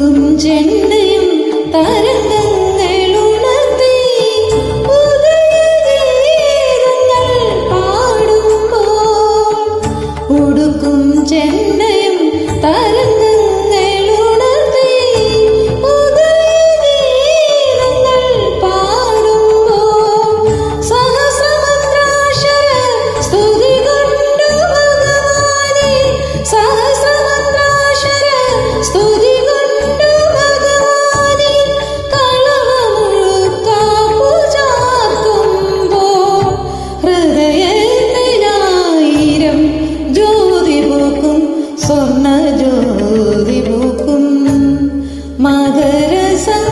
तुम जन्म സ്വർണ ജ്യോതി പൂക്കും മകരസം